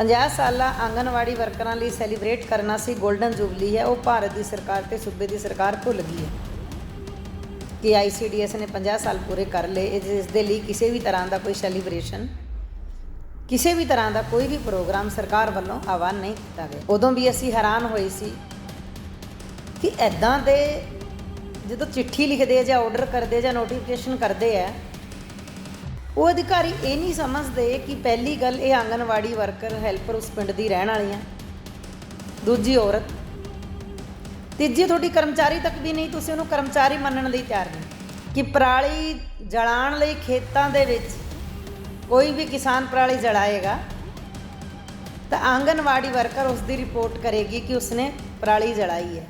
50 ਸਾਲਾ ਆਂਗਨਵਾੜੀ ਵਰਕਰਾਂ ਲਈ ਸੈਲੀਬ੍ਰੇਟ ਕਰਨਾ ਸੀ 골ਡਨ ਜੁਬਲੀ ਹੈ। ਉਹ ਭਾਰਤ ਦੀ ਸਰਕਾਰ ਤੇ ਸੂਬੇ ਦੀ ਸਰਕਾਰ ਭੁੱਲ ਗਈ ਹੈ। ਕਿ ਆਈਸੀਡੀਐਸ ਨੇ 50 ਸਾਲ ਪੂਰੇ ਕਰ ਲਏ। ਇਸ ਦੇ ਲਈ ਕਿਸੇ ਵੀ ਤਰ੍ਹਾਂ ਦਾ ਕੋਈ ਸੈਲੀਬ੍ਰੇਸ਼ਨ, ਕਿਸੇ ਵੀ ਤਰ੍ਹਾਂ ਦਾ ਕੋਈ ਵੀ ਪ੍ਰੋਗਰਾਮ ਸਰਕਾਰ ਵੱਲੋਂ ਆਵਾਨ ਨਹੀਂ ਕੀਤਾ ਗਿਆ। ਉਦੋਂ ਵੀ ਅਸੀਂ ਹੈਰਾਨ ਹੋਏ ਸੀ ਕਿ ਐਦਾਂ ਦੇ ਜਦੋਂ ਚਿੱਠੀ ਲਿਖਦੇ ਆ ਜਾਂ ਆਰਡਰ ਕਰਦੇ ਜਾਂ ਨੋਟੀਫਿਕੇਸ਼ਨ ਕਰਦੇ ਆ ਉਹ ਅਧਿਕਾਰੀ ਇਹ ਨਹੀਂ ਸਮਝਦੇ ਕਿ ਪਹਿਲੀ ਗੱਲ ਇਹ ਆਂਗਨਵਾੜੀ ਵਰਕਰ, ਹੈਲਪਰ ਉਸ ਪਿੰਡ ਦੀ ਰਹਿਣ ਵਾਲੀ ਆ। ਦੂਜੀ ਔਰਤ। ਤੀਜੀ, ਤੁਹਾਡੀ ਕਰਮਚਾਰੀ ਤੱਕ ਵੀ ਨਹੀਂ, ਤੁਸੀਂ ਉਹਨੂੰ ਕਰਮਚਾਰੀ ਮੰਨਣ ਲਈ ਤਿਆਰ ਨਹੀਂ ਕਿ ਪਰਾਲੀ ਜਲਾਉਣ ਲਈ ਖੇਤਾਂ ਦੇ ਵਿੱਚ ਕੋਈ ਵੀ ਕਿਸਾਨ ਪਰਾਲੀ ਜਲਾਏਗਾ, ਤਾਂ ਆਂਗਨਵਾੜੀ ਵਰਕਰ ਉਸ ਦੀ ਰਿਪੋਰਟ ਕਰੇਗੀ ਕਿ ਉਸਨੇ ਪਰਾਲੀ ਜਲਾਈ ਹੈ।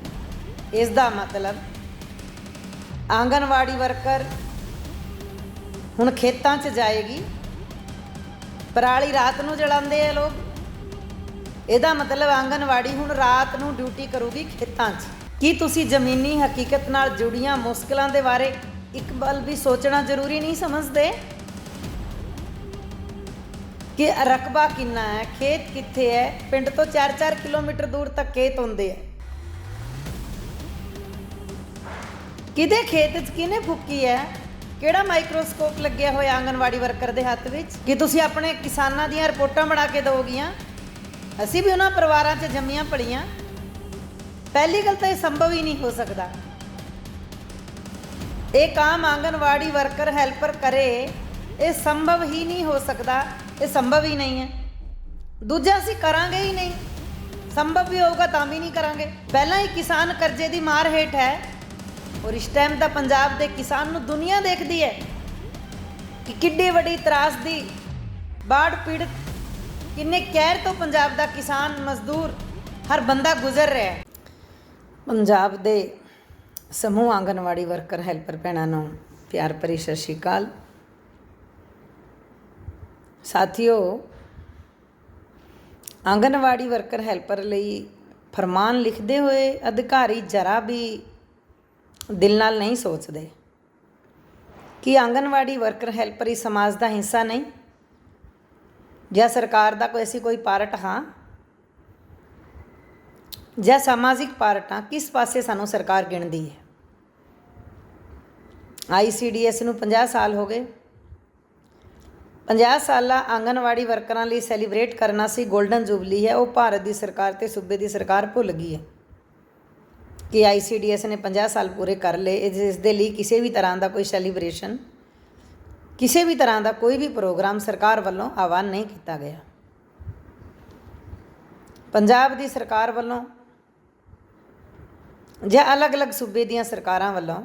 ਇਸ ਦਾ ਮਤਲਬ ਆਂਗਨਵਾੜੀ ਵਰਕਰ ਹੁਣ ਖੇਤਾਂ 'ਚ ਜਾਏਗੀ। ਪਰਾਲੀ ਰਾਤ ਨੂੰ ਜਲਾਉਂਦੇ ਆ ਲੋਕ। ਇਹਦਾ ਮਤਲਬ ਆਂਗਨਵਾੜੀ ਹੁਣ ਰਾਤ ਨੂੰ ਡਿਊਟੀ ਕਰੂਗੀ ਖੇਤਾਂ 'ਚ। ਕੀ ਤੁਸੀਂ ਜ਼ਮੀਨੀ ਹਕੀਕਤ ਨਾਲ ਜੁੜੀਆਂ ਮੁਸ਼ਕਲਾਂ ਦੇ ਬਾਰੇ ਇੱਕ ਬਲ ਵੀ ਸੋਚਣਾ ਜ਼ਰੂਰੀ ਨਹੀਂ ਸਮਝਦੇ? ਕਿ ਰਕਬਾ ਕਿੰਨਾ ਹੈ, ਖੇਤ ਕਿੱਥੇ ਹੈ? ਪਿੰਡ ਤੋਂ 4-4 ਕਿਲੋਮੀਟਰ ਦੂਰ ਤੱਕ ਖੇਤ ਹੁੰਦੇ ਆ। ਕਿਹਦੇ ਖੇਤ 'ਚ ਕਿਹਨੇ ਫੁੱਕੀ ਹੈ? ਕਿਹੜਾ ਮਾਈਕਰੋਸਕੋਪ ਲੱਗਿਆ ਹੋਇਆ ਆਂਗਨਵਾੜੀ ਵਰਕਰ ਦੇ ਹੱਥ ਵਿੱਚ? ਕਿ ਤੁਸੀਂ ਆਪਣੇ ਕਿਸਾਨਾਂ ਦੀਆਂ ਰਿਪੋਰਟਾਂ ਬਣਾ ਕੇ ਦਿਓਗੀਆਂ? ਅਸੀਂ ਵੀ ਉਹਨਾਂ ਪਰਿਵਾਰਾਂ 'ਚ ਜੰਮੀਆਂ ਪੜੀਆਂ ਪਹਿਲੀ ਗੱਲ ਤਾਂ ਇਹ ਸੰਭਵ ਹੀ ਨਹੀਂ ਹੋ ਸਕਦਾ। ਇਹ ਕੰਮ ਆਂਗਨਵਾੜੀ ਵਰਕਰ ਹੈਲਪਰ ਕਰੇ, ਇਹ ਸੰਭਵ ਹੀ ਨਹੀਂ ਹੋ ਸਕਦਾ। ਇਹ ਸੰਭਵ ਹੀ ਨਹੀਂ ਹੈ। ਦੂਜਾ, ਅਸੀਂ ਕਰਾਂਗੇ ਹੀ ਨਹੀਂ। ਸੰਭਵ ਵੀ ਹੋਊਗਾ ਤਾਂ ਵੀ ਨਹੀਂ ਕਰਾਂਗੇ। ਪਹਿਲਾਂ ਹੀ ਕਿਸਾਨ ਕਰਜ਼ੇ ਦੀ ਮਾਰ ਹੇਠ ਹੈ। ਔਰ ਇਸ ਟਾਈਮ ਤਾਂ ਪੰਜਾਬ ਦੇ ਕਿਸਾਨ ਨੂੰ ਦੁਨੀਆ ਦੇਖਦੀ ਹੈ ਕਿ ਕਿੱਡੀ ਵੱਡੀ ਤਰਾਸਦੀ ਬਾੜ ਪੀੜਤ, ਕਿੰਨੇ ਕਹਿਰ ਤੋਂ ਪੰਜਾਬ ਦਾ ਕਿਸਾਨ, ਮਜ਼ਦੂਰ, ਹਰ ਬੰਦਾ ਗੁਜ਼ਰ ਰਿਹਾ ਹੈ। ਪੰਜਾਬ ਦੇ ਸਮੂਹ ਆਂਗਨਵਾੜੀ ਵਰਕਰ, ਹੈਲਪਰ ਭੈਣਾਂ ਨੂੰ ਪਿਆਰ ਭਰੀ ਸਤਿ ਸ਼੍ਰੀ ਅਕਾਲ। ਸਾਥੀਓ, ਆਂਗਨਵਾੜੀ ਵਰਕਰ, ਹੈਲਪਰ ਲਈ ਫਰਮਾਨ ਲਿਖਦੇ ਹੋਏ ਅਧਿਕਾਰੀ ਜਰਾ ਵੀ ਦਿਲ ਨਾਲ ਨਹੀਂ ਸੋਚਦੇ। ਕਿ ਆਂਗਨਵਾੜੀ ਵਰਕਰ ਹੈਲਪਰ ਇਸ ਸਮਾਜ ਦਾ ਹਿੱਸਾ ਨਹੀਂ? ਜਾਂ ਸਰਕਾਰ ਦਾ ਕੋਈ ਐਸੀ ਕੋਈ ਪਾਰਟ ਹਾਂ? ਜਾਂ ਸਮਾਜਿਕ ਪਾਰਟਾਂ ਕਿਸ ਪਾਸੇ ਸਾਨੂੰ ਸਰਕਾਰ ਗਿਣਦੀ ਹੈ? ਆਈਸੀਡੀਐਸ ਨੂੰ 50 ਸਾਲ ਹੋ ਗਏ। 50 ਸਾਲਾ ਆਂਗਨਵਾੜੀ ਵਰਕਰਾਂ ਲਈ ਸੈਲੀਬ੍ਰੇਟ ਕਰਨਾ ਸੀ 골ਡਨ ਜੁਬਲੀ ਹੈ, ਉਹ ਭਾਰਤ ਦੀ ਸਰਕਾਰ ਤੇ ਸੂਬੇ ਦੀ ਸਰਕਾਰ ਭੁੱਲ ਗਈ ਹੈ। ਕਿ ਆਈਸੀਡੀਐਸ ਨੇ 50 ਸਾਲ ਪੂਰੇ ਕਰ ਲਏ। ਇਸ ਦੇ ਲਈ ਕਿਸੇ ਵੀ ਤਰ੍ਹਾਂ ਦਾ ਕੋਈ ਸੈਲੀਬ੍ਰੇਸ਼ਨ, ਕਿਸੇ ਵੀ ਤਰ੍ਹਾਂ ਦਾ ਕੋਈ ਵੀ ਪ੍ਰੋਗਰਾਮ ਸਰਕਾਰ ਵੱਲੋਂ ਆਵਾਨ ਨਹੀਂ ਕੀਤਾ ਗਿਆ। ਪੰਜਾਬ ਦੀ ਸਰਕਾਰ ਵੱਲੋਂ ਜਾਂ ਅਲੱਗ-ਅਲੱਗ ਸੂਬੇ ਦੀਆਂ ਸਰਕਾਰਾਂ ਵੱਲੋਂ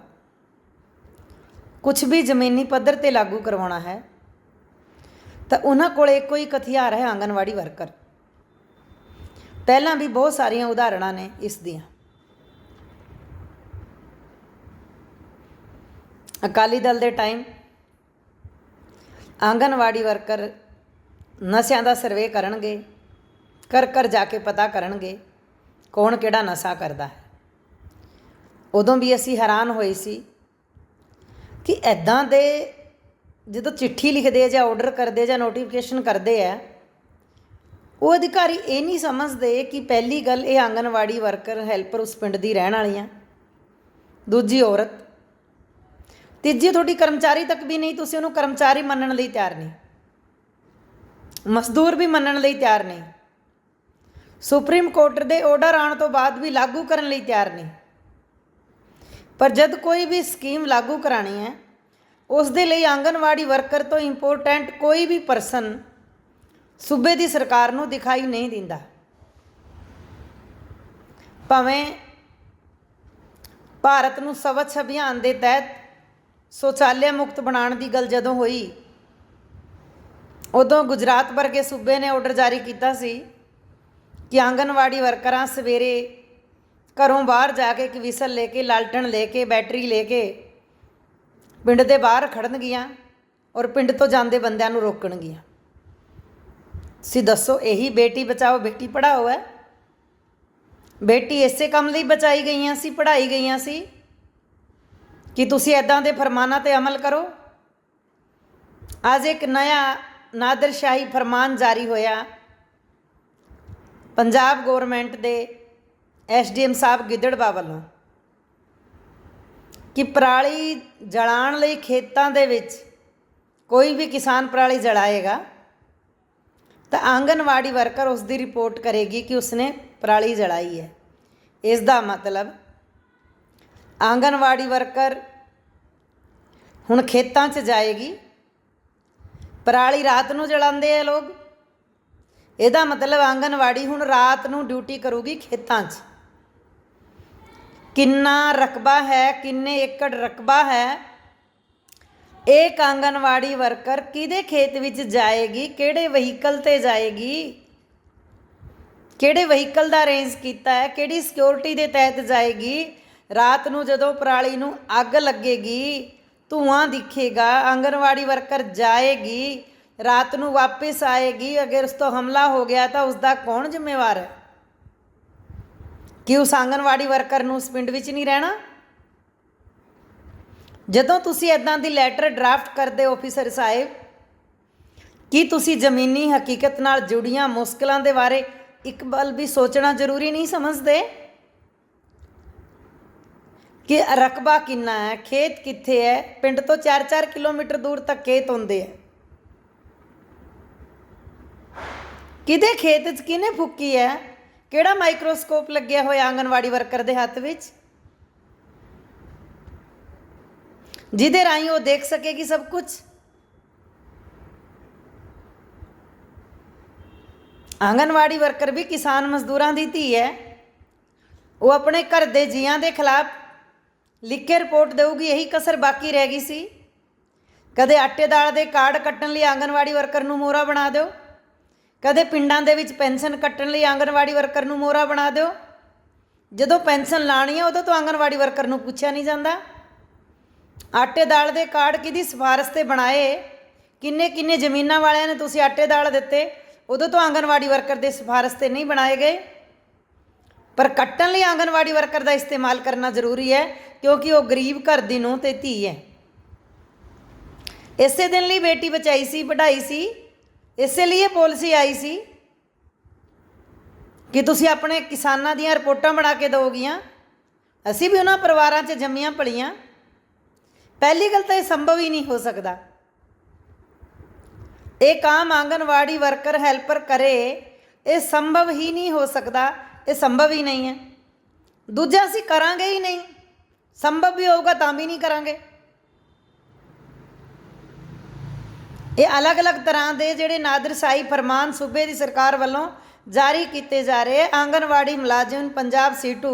ਕੁਝ ਵੀ ਜ਼ਮੀਨੀ ਪੱਧਰ ਤੇ ਲਾਗੂ ਕਰਵਾਉਣਾ ਹੈ, ਤਾਂ ਉਹਨਾਂ ਕੋਲ ਇੱਕੋ ਹੀ ਹਥਿਆਰ ਹੈ ਆਂਗਨਵਾੜੀ ਵਰਕਰ। ਪਹਿਲਾਂ ਵੀ ਬਹੁਤ ਸਾਰੀਆਂ ਉਦਾਹਰਣਾਂ ਨੇ ਇਸ ਦੀਆਂ। ਅਕਾਲੀ ਦਲ ਦੇ ਟਾਈਮ ਆਂਗਨਵਾੜੀ ਵਰਕਰ ਨਸ਼ਿਆਂ ਦਾ ਸਰਵੇ ਕਰਨਗੇ ਕਰ ਕਰ ਜਾ ਕੇ ਪਤਾ ਕਰਨਗੇ ਕੌਣ ਕਿਹੜਾ ਨਸ਼ਾ ਕਰਦਾ ਹੈ। ਉਦੋਂ ਵੀ ਅਸੀਂ ਹੈਰਾਨ ਹੋਏ ਸੀ ਕਿ ਐਦਾਂ ਦੇ ਜਦੋਂ ਚਿੱਠੀ ਲਿਖਦੇ ਆ ਜਾਂ ਆਰਡਰ ਕਰਦੇ ਜਾਂ ਨੋਟੀਫਿਕੇਸ਼ਨ ਕਰਦੇ ਆ, ਉਹ ਅਧਿਕਾਰੀ ਇਹ ਨਹੀਂ ਸਮਝਦੇ ਕਿ ਪਹਿਲੀ ਗੱਲ ਇਹ ਆਂਗਨਵਾੜੀ ਵਰਕਰ ਹੈਲਪਰ ਉਸ ਪਿੰਡ ਦੀ ਰਹਿਣ ਵਾਲੀ ਆ। ਦੂਜੀ ਔਰਤ ਤੀਜੀ ਤੁਹਾਡੀ ਕਰਮਚਾਰੀ ਤੱਕ ਵੀ ਨਹੀਂ, ਤੁਸੀਂ ਉਹਨੂੰ ਕਰਮਚਾਰੀ ਮੰਨਣ ਲਈ ਤਿਆਰ ਨਹੀਂ। ਮਜ਼ਦੂਰ ਵੀ ਮੰਨਣ ਲਈ ਤਿਆਰ ਨਹੀਂ। ਸੁਪਰੀਮ ਕੋਰਟ ਦੇ ਆਰਡਰ ਆਉਣ ਤੋਂ ਬਾਅਦ ਵੀ ਲਾਗੂ ਕਰਨ ਲਈ ਤਿਆਰ ਨਹੀਂ। ਪਰ ਜਦ ਕੋਈ ਵੀ ਸਕੀਮ ਲਾਗੂ ਕਰਾਣੀ ਹੈ, ਉਸ ਦੇ ਲਈ ਆਂਗਨਵਾੜੀ ਵਰਕਰ ਤੋਂ ਇੰਪੋਰਟੈਂਟ ਕੋਈ ਵੀ ਪਰਸਨ ਸੂਬੇ ਦੀ ਸਰਕਾਰ ਨੂੰ ਦਿਖਾਈ ਨਹੀਂ ਦਿੰਦਾ। ਭਾਵੇਂ ਭਾਰਤ ਨੂੰ ਸਵੱਛ ਅਭਿਆਨ ਦੇ ਤਹਿਤ ਸ਼ੌਚਾਲਿਆ ਮੁਕਤ ਬਣਾਉਣ ਦੀ ਗੱਲ ਜਦੋਂ ਹੋਈ, ਉਦੋਂ ਗੁਜਰਾਤ ਵਰਗੇ ਸੂਬੇ ਨੇ ਆਰਡਰ ਜਾਰੀ ਕੀਤਾ ਸੀ ਕਿ ਆਂਗਨਵਾੜੀ ਵਰਕਰਾਂ ਸਵੇਰੇ ਘਰੋਂ ਬਾਹਰ ਜਾ ਕੇ ਇੱਕ ਵਿਸਲ ਲੈ ਕੇ, ਲਾਲਟਣ ਲੈ ਕੇ, ਬੈਟਰੀ ਲੈ ਕੇ ਪਿੰਡ ਦੇ ਬਾਹਰ ਖੜਨਗੀਆਂ ਔਰ ਪਿੰਡ ਤੋਂ ਜਾਂਦੇ ਬੰਦਿਆਂ ਨੂੰ ਰੋਕਣਗੀਆਂ। ਸੀ ਦੱਸੋ, ਇਹੀ ਬੇਟੀ ਬਚਾਓ, ਬੇਟੀ ਪੜਾਓ ਹੈ। ਬੇਟੀ ਇਸੇ ਕੰਮ ਲਈ ਬਚਾਈ ਗਈਆਂ ਸੀ ਪੜਾਈ ਗਈਆਂ ਸੀ। ਕਿ ਤੁਸੀਂ ਐਦਾਂ ਦੇ ਫਰਮਾਨਾਂ ਤੇ ਅਮਲ ਕਰੋ। ਅੱਜ ਇੱਕ ਨਇਆ ਨਾਦਰਸ਼ਾਹੀ ਫਰਮਾਨ ਜਾਰੀ ਹੋਇਆ। ਪੰਜਾਬ ਗਵਰਨਮੈਂਟ ਦੇ ਐਸਡੀਐਮ ਸਾਹਿਬ ਗਿੱਦੜਵਾ ਵੱਲੋਂ ਕਿ ਪਰਾਲੀ ਜਲਾਉਣ ਲਈ ਖੇਤਾਂ ਦੇ ਵਿੱਚ ਕੋਈ ਵੀ ਕਿਸਾਨ ਪਰਾਲੀ ਜਲਾਏਗਾ, ਤਾਂ ਆਂਗਨਵਾੜੀ ਵਰਕਰ ਉਸ ਦੀ ਰਿਪੋਰਟ ਕਰੇਗੀ ਕਿ ਉਸਨੇ ਪਰਾਲੀ ਜਲਾਈ ਹੈ। ਇਸ ਦਾ ਮਤਲਬ ਆਂਗਨਵਾੜੀ ਵਰਕਰ ਹੁਣ ਖੇਤਾਂ 'ਚ ਜਾਏਗੀ। ਪਰਾਲੀ ਰਾਤ ਨੂੰ ਜਲਾਉਂਦੇ ਆ ਲੋਕ। ਇਹਦਾ ਮਤਲਬ ਆਂਗਨਵਾੜੀ ਹੁਣ ਰਾਤ ਨੂੰ ਡਿਊਟੀ ਕਰੂਗੀ ਖੇਤਾਂ 'ਚ। ਕਿੰਨਾ ਰਕਬਾ ਹੈ, ਕਿੰਨੇ ਏਕੜ ਰਕਬਾ ਹੈ। ਇੱਕ ਆਂਗਨਵਾੜੀ ਵਰਕਰ ਕਿਹਦੇ ਖੇਤ ਵਿੱਚ ਜਾਏਗੀ, ਕਿਹੜੇ ਵਹੀਕਲ ਤੇ ਜਾਏਗੀ, ਕਿਹੜੇ ਵਹੀਕਲ ਦਾ ਅਰੇਂਜ ਕੀਤਾ ਹੈ, ਕਿਹੜੀ ਸਿਕਿਉਰਿਟੀ ਦੇ ਤਹਿਤ ਜਾਏਗੀ ਰਾਤ ਨੂੰ ਜਦੋਂ ਪਰਾਲੀ ਨੂੰ ਅੱਗ ਲੱਗੇਗੀ, ਧੂਆਂ ਦਿਖੇਗਾ ਆਂਗਨਵਾੜੀ ਵਰਕਰ ਜਾਏਗੀ, ਰਾਤ ਨੂੰ ਵਾਪਸ ਆਏਗੀ, ਅਗਰ ਉਸ ਤੋਂ ਹਮਲਾ ਹੋ ਗਿਆ ਤਾਂ ਉਸ ਦਾ ਕੌਣ ਜ਼ਿੰਮੇਵਾਰ ਹੈ? ਕਿ ਉਸ ਆਂਗਨਵਾੜੀ ਵਰਕਰ ਨੂੰ ਉਸ ਪਿੰਡ ਵਿੱਚ ਨਹੀਂ ਰਹਿਣਾ? ਜਦੋਂ ਤੁਸੀਂ ਇਦਾਂ ਦੀ ਲੈਟਰ ਡਰਾਫਟ ਕਰਦੇ ਆਫੀਸਰ ਸਾਹਿਬ, ਕੀ ਤੁਸੀਂ ਜ਼ਮੀਨੀ ਹਕੀਕਤ ਨਾਲ ਜੁੜੀਆਂ ਮੁਸ਼ਕਲਾਂ ਦੇ ਬਾਰੇ ਇੱਕ ਬਲ ਵੀ ਸੋਚਣਾ ਜ਼ਰੂਰੀ ਨਹੀਂ ਸਮਝਦੇ? ਕਿ ਰਕਬਾ ਕਿੰਨਾ ਹੈ? ਖੇਤ ਕਿੱਥੇ ਹੈ? ਪਿੰਡ ਤੋਂ 4-4 ਕਿਲੋਮੀਟਰ ਦੂਰ ਤੱਕ ਖੇਤ ਹੁੰਦੇ ਹੈ ਕਿਹਦੇ ਖੇਤ 'ਚ ਕਿਹਨੇ ਫੁੱਕੀ ਹੈ? ਕਿਹੜਾ ਮਾਈਕਰੋਸਕੋਪ ਲੱਗਿਆ ਹੋਇਆ ਆਂਗਨਵਾੜੀ ਵਰਕਰ ਦੇ ਹੱਥ ਵਿੱਚ? ਜਿਹਦੇ ਰਾਹੀਂ ਉਹ ਦੇਖ ਸਕੇਗੀ ਸਭ ਕੁਝ। ਆਂਗਨਵਾੜੀ ਵਰਕਰ ਵੀ ਕਿਸਾਨ ਮਜ਼ਦੂਰਾਂ ਦੀ ਧੀ ਹੈ। ਉਹ ਆਪਣੇ ਘਰ ਦੇ ਜੀਆਂ ਦੇ ਖਿਲਾਫ ਲਿਖ ਕੇ ਰਿਪੋਰਟ ਦੇਊਗੀ, ਇਹੀ ਕਸਰ ਬਾਕੀ ਰਹਿ ਗਈ ਸੀ। ਕਦੇ ਆਟੇ ਦਾਲ ਦੇ ਕਾਰਡ ਕੱਟਣ ਲਈ ਆਂਗਨਵਾੜੀ ਵਰਕਰ ਨੂੰ ਮੋਹਰਾ ਬਣਾ ਦਿਓ। ਕਦੇ ਪਿੰਡਾਂ ਦੇ ਵਿੱਚ ਪੈਨਸ਼ਨ ਕੱਟਣ ਲਈ ਆਂਗਨਵਾੜੀ ਵਰਕਰ ਨੂੰ ਮੋਹਰਾ ਬਣਾ ਦਿਓ। ਜਦੋਂ ਪੈਨਸ਼ਨ ਲਾਣੀ ਹੈ ਉਦੋਂ ਤੋਂ ਆਂਗਨਵਾੜੀ ਵਰਕਰ ਨੂੰ ਪੁੱਛਿਆ ਨਹੀਂ ਜਾਂਦਾ। ਆਟੇ ਦਾਲ ਦੇ ਕਾਰਡ ਕਿਹਦੀ ਸਿਫਾਰਿਸ਼ ਤੇ ਬਣਾਏ? ਕਿੰਨੇ ਕਿੰਨੇ ਜ਼ਮੀਨਾਂ ਵਾਲਿਆਂ ਨੇ ਤੁਸੀਂ ਆਟੇ ਦਾਲ ਦਿੱਤੇ? ਉਦੋਂ ਤੋਂ ਆਂਗਨਵਾੜੀ ਵਰਕਰ ਦੇ ਸਿਫਾਰਿਸ਼ ਤੇ ਨਹੀਂ ਬਣਾਏ ਗਏ। ਪਰ ਕੱਟਣ ਲਈ ਆਂਗਨਵਾੜੀ ਵਰਕਰ ਦਾ ਇਸਤੇਮਾਲ ਕਰਨਾ ਜ਼ਰੂਰੀ ਹੈ। ਕਿਉਂਕਿ ਉਹ ਗਰੀਬ ਘਰ ਦੀ ਨੂੰ ਤੇ ਧੀ ਹੈ। ਇਸੇ ਦਿਨ ਲਈ ਬੇਟੀ ਬਚਾਈ ਸੀ, ਪੜ੍ਹਾਈ ਸੀ। ਇਸੇ ਲਈ ਇਹ ਪਾਲਿਸੀ ਆਈ ਸੀ ਕਿ ਤੁਸੀਂ ਆਪਣੇ ਕਿਸਾਨਾਂ ਦੀਆਂ ਰਿਪੋਰਟਾਂ ਬਣਾ ਕੇ ਦਿਓਗੀਆਂ। ਅਸੀਂ ਵੀ ਉਹਨਾਂ ਪਰਿਵਾਰਾਂ 'ਚ ਜੰਮੀਆਂ ਪਲੀਆਂ ਪਹਿਲੀ ਗੱਲ ਤਾਂ ਇਹ ਸੰਭਵ ਹੀ ਨਹੀਂ ਹੋ ਸਕਦਾ। ਇਹ ਕੰਮ ਆਂਗਨਵਾੜੀ ਵਰਕਰ, ਹੈਲਪਰ ਕਰੇ, ਇਹ ਸੰਭਵ ਹੀ ਨਹੀਂ ਹੋ ਸਕਦਾ। ਇਹ ਸੰਭਵ ਹੀ ਨਹੀਂ ਹੈ। ਦੂਜਾ, ਅਸੀਂ ਕਰਾਂਗੇ ਹੀ ਨਹੀਂ। ਸੰਭਵ ਵੀ ਹੋਊਗਾ ਤਾਂ ਵੀ ਨਹੀਂ ਕਰਾਂਗੇ। ਇਹ ਅਲੱਗ-ਅਲੱਗ ਤਰ੍ਹਾਂ ਦੇ ਜਿਹੜੇ ਨਾਦਰਸਾਈ ਫਰਮਾਨ ਸੂਬੇ ਦੀ ਸਰਕਾਰ ਵੱਲੋਂ ਜਾਰੀ ਕੀਤੇ ਜਾ ਰਹੇ ਆਂਗਨਵਾੜੀ ਮੁਲਾਜ਼ਮ ਪੰਜਾਬ ਸੀਟੂ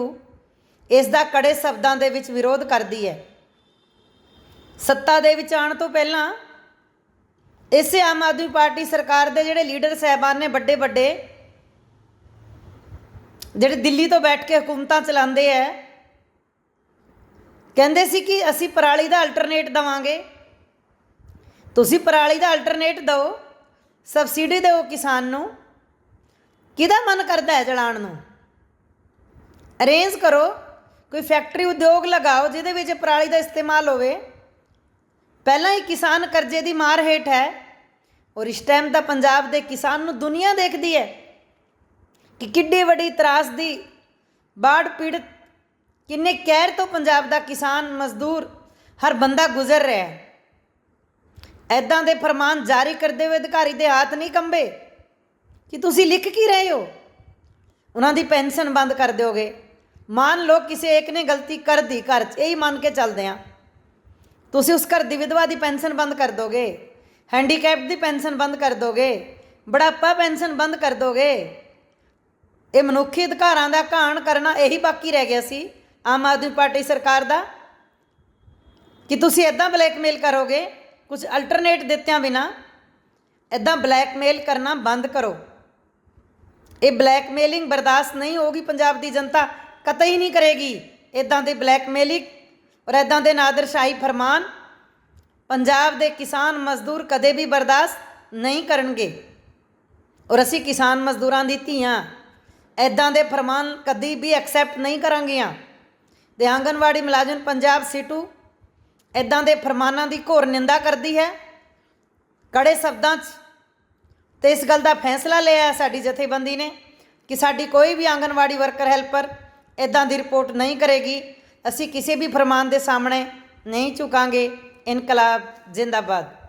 ਇਸ ਦਾ ਕੜੇ ਸ਼ਬਦਾਂ ਦੇ ਵਿੱਚ ਵਿਰੋਧ ਕਰਦੀ ਹੈ। ਸੱਤਾ ਦੇ ਵਿੱਚ ਆਉਣ ਤੋਂ ਪਹਿਲਾਂ ਇਸੇ ਆਮ ਆਦਮੀ ਪਾਰਟੀ ਸਰਕਾਰ ਦੇ ਜਿਹੜੇ ਲੀਡਰ ਸਹਿਬਾਨ ਨੇ ਵੱਡੇ ਵੱਡੇ ਜਿਹੜੇ ਦਿੱਲੀ ਤੋਂ ਬੈਠ ਕੇ ਹਕੂਮਤਾਂ ਚਲਾਉਂਦੇ ਐ ਕਹਿੰਦੇ ਸੀ ਕਿ ਅਸੀਂ ਪਰਾਲੀ ਦਾ ਅਲਟਰਨੇਟ ਦਵਾਂਗੇ। ਤੁਸੀਂ ਪਰਾਲੀ ਦਾ ਅਲਟਰਨੇਟ ਦਿਓ ਸਬਸਿਡੀ ਦਿਓ ਕਿਸਾਨ ਨੂੰ। ਕਿਹਦਾ ਮਨ ਕਰਦਾ ਹੈ ਚਲਾਉਣ ਨੂੰ? ਅਰੇਂਜ ਕਰੋ, ਕੋਈ ਫੈਕਟਰੀ ਉਦਯੋਗ ਲਗਾਓ ਜਿਹਦੇ ਵਿੱਚ ਪਰਾਲੀ ਦਾ ਇਸਤੇਮਾਲ ਹੋਵੇ। ਪਹਿਲਾਂ ਹੀ ਕਿਸਾਨ ਕਰਜ਼ੇ ਦੀ ਮਾਰ ਹੇਠ ਹੈ ਔਰ ਇਸ ਟਾਈਮ ਤਾਂ ਪੰਜਾਬ ਦੇ ਕਿਸਾਨ ਨੂੰ ਦੁਨੀਆ ਦੇਖਦੀ ਹੈ ਕਿ ਕਿੱਡੀ ਵੱਡੀ ਤਰਾਸ ਦੀ, ਬਾੜ ਪੀੜਤ ਕਿੰਨੇ ਕਹਿਰ ਤੋਂ ਪੰਜਾਬ ਦਾ ਕਿਸਾਨ ਮਜ਼ਦੂਰ ਹਰ ਬੰਦਾ ਗੁਜ਼ਰ ਰਿਹਾ ਹੈ। ਐਦਾਂ ਦੇ ਫਰਮਾਨ ਜਾਰੀ ਕਰਦੇ ਹੋਏ ਅਧਿਕਾਰੀ ਦੇ ਹੱਥ ਨਹੀਂ ਕੰਬੇ। ਕਿ ਤੁਸੀਂ ਲਿਖ ਕੀ ਰਹੇ ਹੋ? ਉਹਨਾਂ ਦੀ ਪੈਨਸ਼ਨ ਬੰਦ ਕਰ ਦਿਓਗੇ। ਮੰਨ ਲਓ ਕਿਸੇ ਇੱਕ ਨੇ ਗਲਤੀ ਕਰ ਦੀ ਘਰ 'ਚ ਇਹੀ ਮੰਨ ਕੇ ਚੱਲਦੇ ਆ ਤੁਸੀਂ ਉਸ ਘਰ ਦੀ ਵਿਧਵਾ ਦੀ ਪੈਨਸ਼ਨ ਬੰਦ ਕਰ ਦੋਗੇ। ਹੈਂਡੀਕੈਪ ਦੀ ਪੈਨਸ਼ਨ ਬੰਦ ਕਰ ਦੋਗੇ। ਬੁਢਾਪਾ ਪੈਨਸ਼ਨ ਬੰਦ ਕਰ ਦੋਗੇ। ਇਹ ਮਨੁੱਖੀ ਅਧਿਕਾਰਾਂ ਦਾ ਘਾਣ ਕਰਨਾ ਇਹੀ ਬਾਕੀ ਰਹਿ ਗਿਆ ਸੀ। ਆਮ ਆਦਮੀ ਪਾਰਟੀ ਸਰਕਾਰ ਦਾ? ਕਿ ਤੁਸੀਂ ਇਦਾਂ ਬਲੈਕਮੇਲ ਕਰੋਗੇ? ਕੁਝ ਅਲਟਰਨੇਟ ਦਿੱਤਿਆਂ ਬਿਨਾ ਇਦਾਂ ਬਲੈਕਮੇਲ ਕਰਨਾ ਬੰਦ ਕਰੋ। ਇਹ ਬਲੈਕਮੇਲਿੰਗ ਬਰਦਾਸ਼ਤ ਨਹੀਂ ਹੋਗੀ ਪੰਜਾਬ ਦੀ ਜਨਤਾ, ਕਤਈ ਨਹੀਂ ਕਰੇਗੀ। ਇਦਾਂ ਦੇ ਬਲੈਕਮੇਲਿੰਗ ਔਰ ਇਦਾਂ ਦੇ ਨਾਦਰਸ਼ਾਹੀ ਫਰਮਾਨ ਪੰਜਾਬ ਦੇ ਕਿਸਾਨ ਮਜ਼ਦੂਰ ਕਦੇ ਵੀ ਬਰਦਾਸ਼ਤ ਨਹੀਂ ਕਰਨਗੇ। ਔਰ ਅਸੀਂ ਕਿਸਾਨ ਮਜ਼ਦੂਰਾਂ ਦੀ ਧੀਆਂ। ਇਦਾਂ ਦੇ ਫਰਮਾਨ ਕਦੀ ਵੀ ਐਕਸੈਪਟ ਨਹੀਂ ਕਰਾਂਗੀਆਂ। ਤੇ ਆਂਗਨਵਾੜੀ ਮੁਲਾਜ਼ਮ ਪੰਜਾਬ ਸੀਟੂ ਇਦਾਂ ਦੇ ਫਰਮਾਨਾਂ ਦੀ ਘੋਰ ਨਿੰਦਾ ਕਰਦੀ ਹੈ। ਕੜੇ ਸ਼ਬਦਾਂ 'ਚ ਤੇ ਇਸ ਗੱਲ ਦਾ ਫੈਸਲਾ ਲਿਆ ਸਾਡੀ ਜਥੇਬੰਦੀ ਨੇ ਕਿ ਸਾਡੀ ਕੋਈ ਵੀ ਆਂਗਨਵਾੜੀ ਵਰਕਰ, ਹੈਲਪਰ ਇਦਾਂ ਦੀ ਰਿਪੋਰਟ ਨਹੀਂ ਕਰੇਗੀ। ਅਸੀਂ ਕਿਸੇ ਵੀ ਫਰਮਾਨ ਦੇ ਸਾਹਮਣੇ ਨਹੀਂ ਝੁਕਾਂਗੇ। ਇਨਕਲਾਬ ਜ਼ਿੰਦਾਬਾਦ।